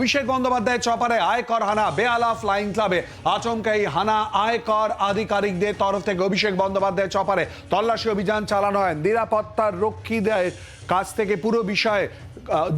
অভিষেক বন্দ্যোপাধ্যায় চপারে আয়কর হানা বেয়ালা ফ্লাইং ক্লাবে আচমকা এই হানা, আয়কর আধিকারিকদের তরফ থেকে অভিষেক বন্দ্যোপাধ্যায় চপারে তল্লাশি অভিযান চালানো হয়। নিরাপত্তার রক্ষীদের কাছ থেকে পুরো বিষয়ে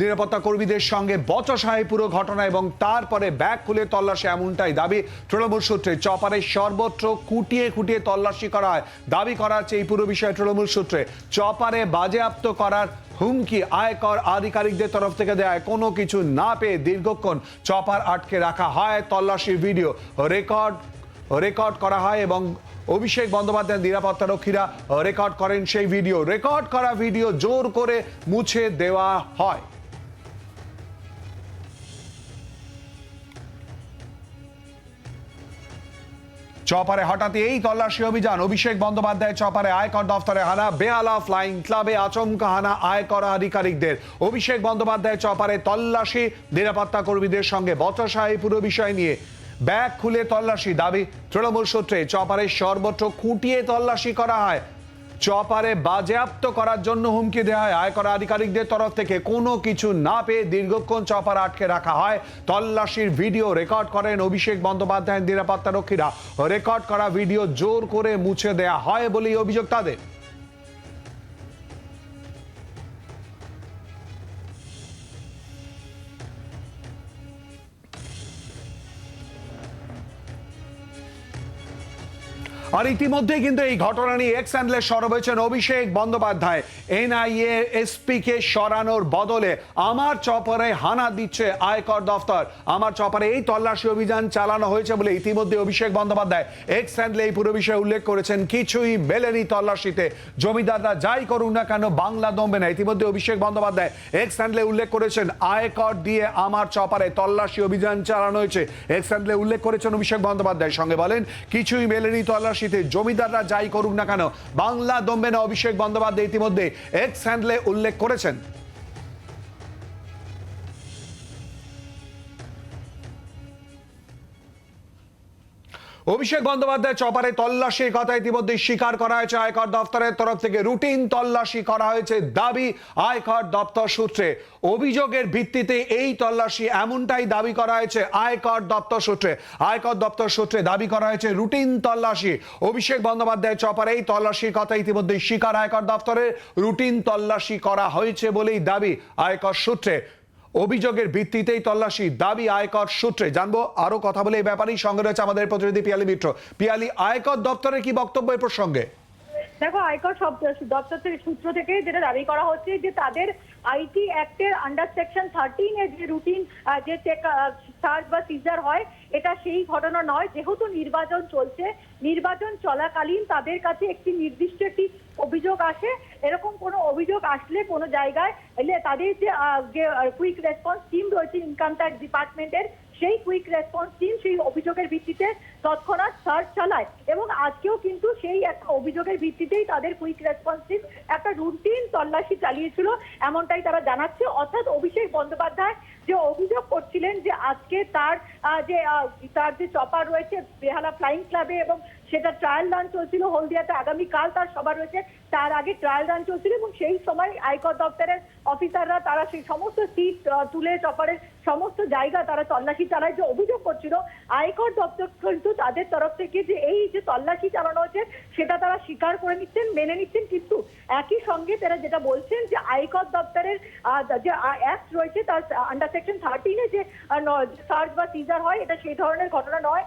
নিরাপত্তা কর্মীদের সঙ্গে বচসা হয় পুরো ঘটনা এবং তারপরে ব্যাগ খুলে তল্লাশি, এমনটাই দাবি তৃণমূল সূত্রে। চপারে সর্বত্র কুটিয়ে কুটিয়ে তল্লাশি করা হয় দাবি করা হচ্ছে এই পুরো বিষয়ে তৃণমূল সূত্রে। চপারে বাজেয়াপ্ত করার হুমকি আয়কর আধিকারিকদের তরফ থেকে দেয় কোনো কিছু না পেয়ে দীর্ঘক্ষণ চপার আটকে রাখা হয়। তল্লাশির ভিডিও রেকর্ড রেকর্ড করা হয় এবং অভিষেক বন্দ্যোপাধ্যায় নিরাপত্তা রক্ষীরা রেকর্ড করেন সেই ভিডিও রেকর্ড করা ভিডিও জোর করে মুছে দেওয়া হয়। চপারে হঠাৎ এই তল্লাশি অভিযান। অভিষেক বন্দ্যোপাধ্যায় চপারে আয়কর দফতরে হানা, বেহালা ফ্লাইং ক্লাবে আচমকা হানা আয়কর আধিকারিকদের। অভিষেক বন্দ্যোপাধ্যায় চপারে তল্লাশি নিরাপত্তা কর্মীদের সঙ্গে বচসা এই পুরো বিষয় নিয়ে ব্যাগ খুলে তল্লাশি দাবি তৃণমূল সূত্রে। চপারে সর্বত্র খুঁটিয়ে তল্লাশি করা হয়। চপারে বাজেয়াপ্ত করার জন্য হুমকি দেওয়া হয়। আয়কর আধিকারিকদের তরফ থেকে কোনো কিছু না পেয়ে দীর্ঘক্ষণ চপার আটকে রাখা হয়। তল্লাশির ভিডিও রেকর্ড করেন অভিষেক বন্দ্যোপাধ্যায়ের নিরাপত্তা রক্ষীরা। রেকর্ড করা ভিডিও জোর করে মুছে দেয়া হয় বলেই অভিযোগ তাদের। আর ইতিমধ্যেই কিন্তু এই ঘটনা নিয়ে এক্স হ্যান্ডলে সরব হয়েছেন অভিষেক বন্দ্যোপাধ্যায়। এনআইএ এসপিকে সরানোর বদলে আমার চপারে হানা দিচ্ছে আয়কর দফতর। আমার চপারে এই তল্লাশি অভিযান চালানো হয়েছে বলে ইতিমধ্যে অভিষেক বন্দ্যোপাধ্যায় এক্স হ্যান্ডলে এই পুরো বিষয়ে উল্লেখ করেছেন, কিছুই মেলেনি তল্লাশিতে। জমিদাররা যাই করুন না কেন বাংলা দমবে না। ইতিমধ্যে অভিষেক বন্দ্যোপাধ্যায় এক্স হ্যান্ডলে উল্লেখ করেছেন, আয়কর দিয়ে আমার চপারে তল্লাশি অভিযান চালানো হয়েছে। এক্স হ্যান্ডলে উল্লেখ করেছেন অভিষেক বন্দ্যোপাধ্যায়। সঙ্গে বলেন, কিছুই মেলেনি তল্লাশিতে। জমিদাররা যাই করুক না কেন বাংলা দমবে না অভিষেক বন্দ্যোপাধ্যায় ইতিমধ্যে। এক্স হ্যান্ডলে উল্লেখ করেছেন। অভিষেক বন্দ্যোপাধ্যায় চপারে তল্লাশির কথা ইতিমধ্যে স্বীকার করা হয়েছে। আয়কর দপ্তরের তরফ থেকে রুটিন তল্লাশি করা হয়েছে দাবি আয়কর দপ্তর সূত্রে। অভিযোগের ভিত্তিতে এই তল্লাশি এমনটাই দাবি করা হয়েছে আয়কর দপ্তর সূত্রে। আয়কর দপ্তর সূত্রে দাবি করা হয়েছে রুটিন তল্লাশি। অভিষেক বন্দ্যোপাধ্যায় চপারে এই তল্লাশির কথা ইতিমধ্যে স্বীকার আয়কর দপ্তরের রুটিন তল্লাশি করা হয়েছে বলেই দাবি আয়কর সূত্রে। অভিযোগের ভিত্তিতেই তল্লাশি দাবি আয়কর সূত্রে। জানব আরও কথা বলে এই ব্যাপারেই সঙ্গে রয়েছে আমাদের প্রতিনিধি পিয়ালি মিত্র। পিয়ালি, আয়কর দপ্তরের কি বক্তব্য এই প্রসঙ্গে? দেখো, আয়কর সব দপ্তর থেকে সূত্র থেকে যেটা দাবি করা হচ্ছে যে তাদের আইটি অ্যাক্টের আন্ডার সেকশন থার্টিন এর যে রুটিন যে চেক সার্চ বা সিজার হয় এটা সেই ঘটনা নয়। যেহেতু নির্বাচন চলছে, নির্বাচন চলাকালীন তাদের কাছে একটি নির্দিষ্ট একটি অভিযোগ আসে। এরকম কোনো অভিযোগ আসলে কোনো জায়গায় তাদের যে কুইক রেসপন্স টিম রয়েছে ইনকাম ট্যাক্স ডিপার্টমেন্টের সেই কুইক রেসপন্স টিম সেই অভিযোগের ভিত্তিতে তৎক্ষণাৎ সার্চ চালায়। এবং আজকেও কিন্তু সেই একটা অভিযোগের ভিত্তিতেই তাদের কুইক রেসপন্স টিম একটা রুটিন তল্লাশি চালিয়েছিল, এমনটাই তারা জানাচ্ছে। অর্থাৎ অভিষেক বন্দ্যোপাধ্যায় যে অভিযোগ করছিলেন যে আজকে তার যে তার যে চপার রয়েছে, বেহালা ফ্লাইং ক্লাবে এবং সেটা ট্রায়াল রান চলছিল হলদিয়াতে, আগামীকাল তার সভা রয়েছে। তার আগে ট্রায়াল রান চলছিল এবং সেই সময় আয়কর দপ্তরের অফিসাররা তারা সেই সমস্ত সিট তুলে চপারের সমস্ত জায়গা তারা তল্লাশি চালায়। যে অভিযোগ করছিল আয়কর দপ্তর কিন্তু তাদের তরফ থেকে যে এই যে তল্লাশি চালানো হচ্ছে, সেটা তারা স্বীকার করে নিচ্ছেন, মেনে নিচ্ছেন। কিন্তু একই সঙ্গে তারা যেটা বলছেন যে আয়কর দপ্তরের যে অ্যাক্ট রয়েছে তার আন্ডার সেকশন থার্টিনে যে সার্চ বা সিজার হয়, এটা সেই ধরনের ঘটনা নয়।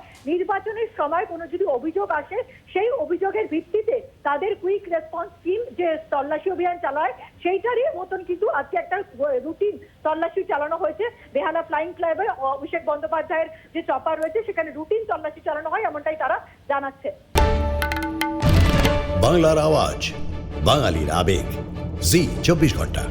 নির্বাচনের সময় কোনো যদি অভিযোগ আসে, সেই অভিযোগের ভিত্তিতে তাদের কুইক রেসপন্স টিম যে তল্লাশি অভিযান চালায়, সেইটারই মতন কিন্তু আজকে একটা রুটিন তল্লাশি চালানো হয়েছে। বেহালা ফ্লাইং ক্লাবে অভিষেক বন্দ্যোপাধ্যায়ের যে চপার রয়েছে, সেখানে রুটিন তল্লাশি চালানো হয়, এমনটাই তারা জানাচ্ছে। বাংলার আওয়াজ, বাঙালির আবেগ। জি, চব্বিশ ঘণ্টা।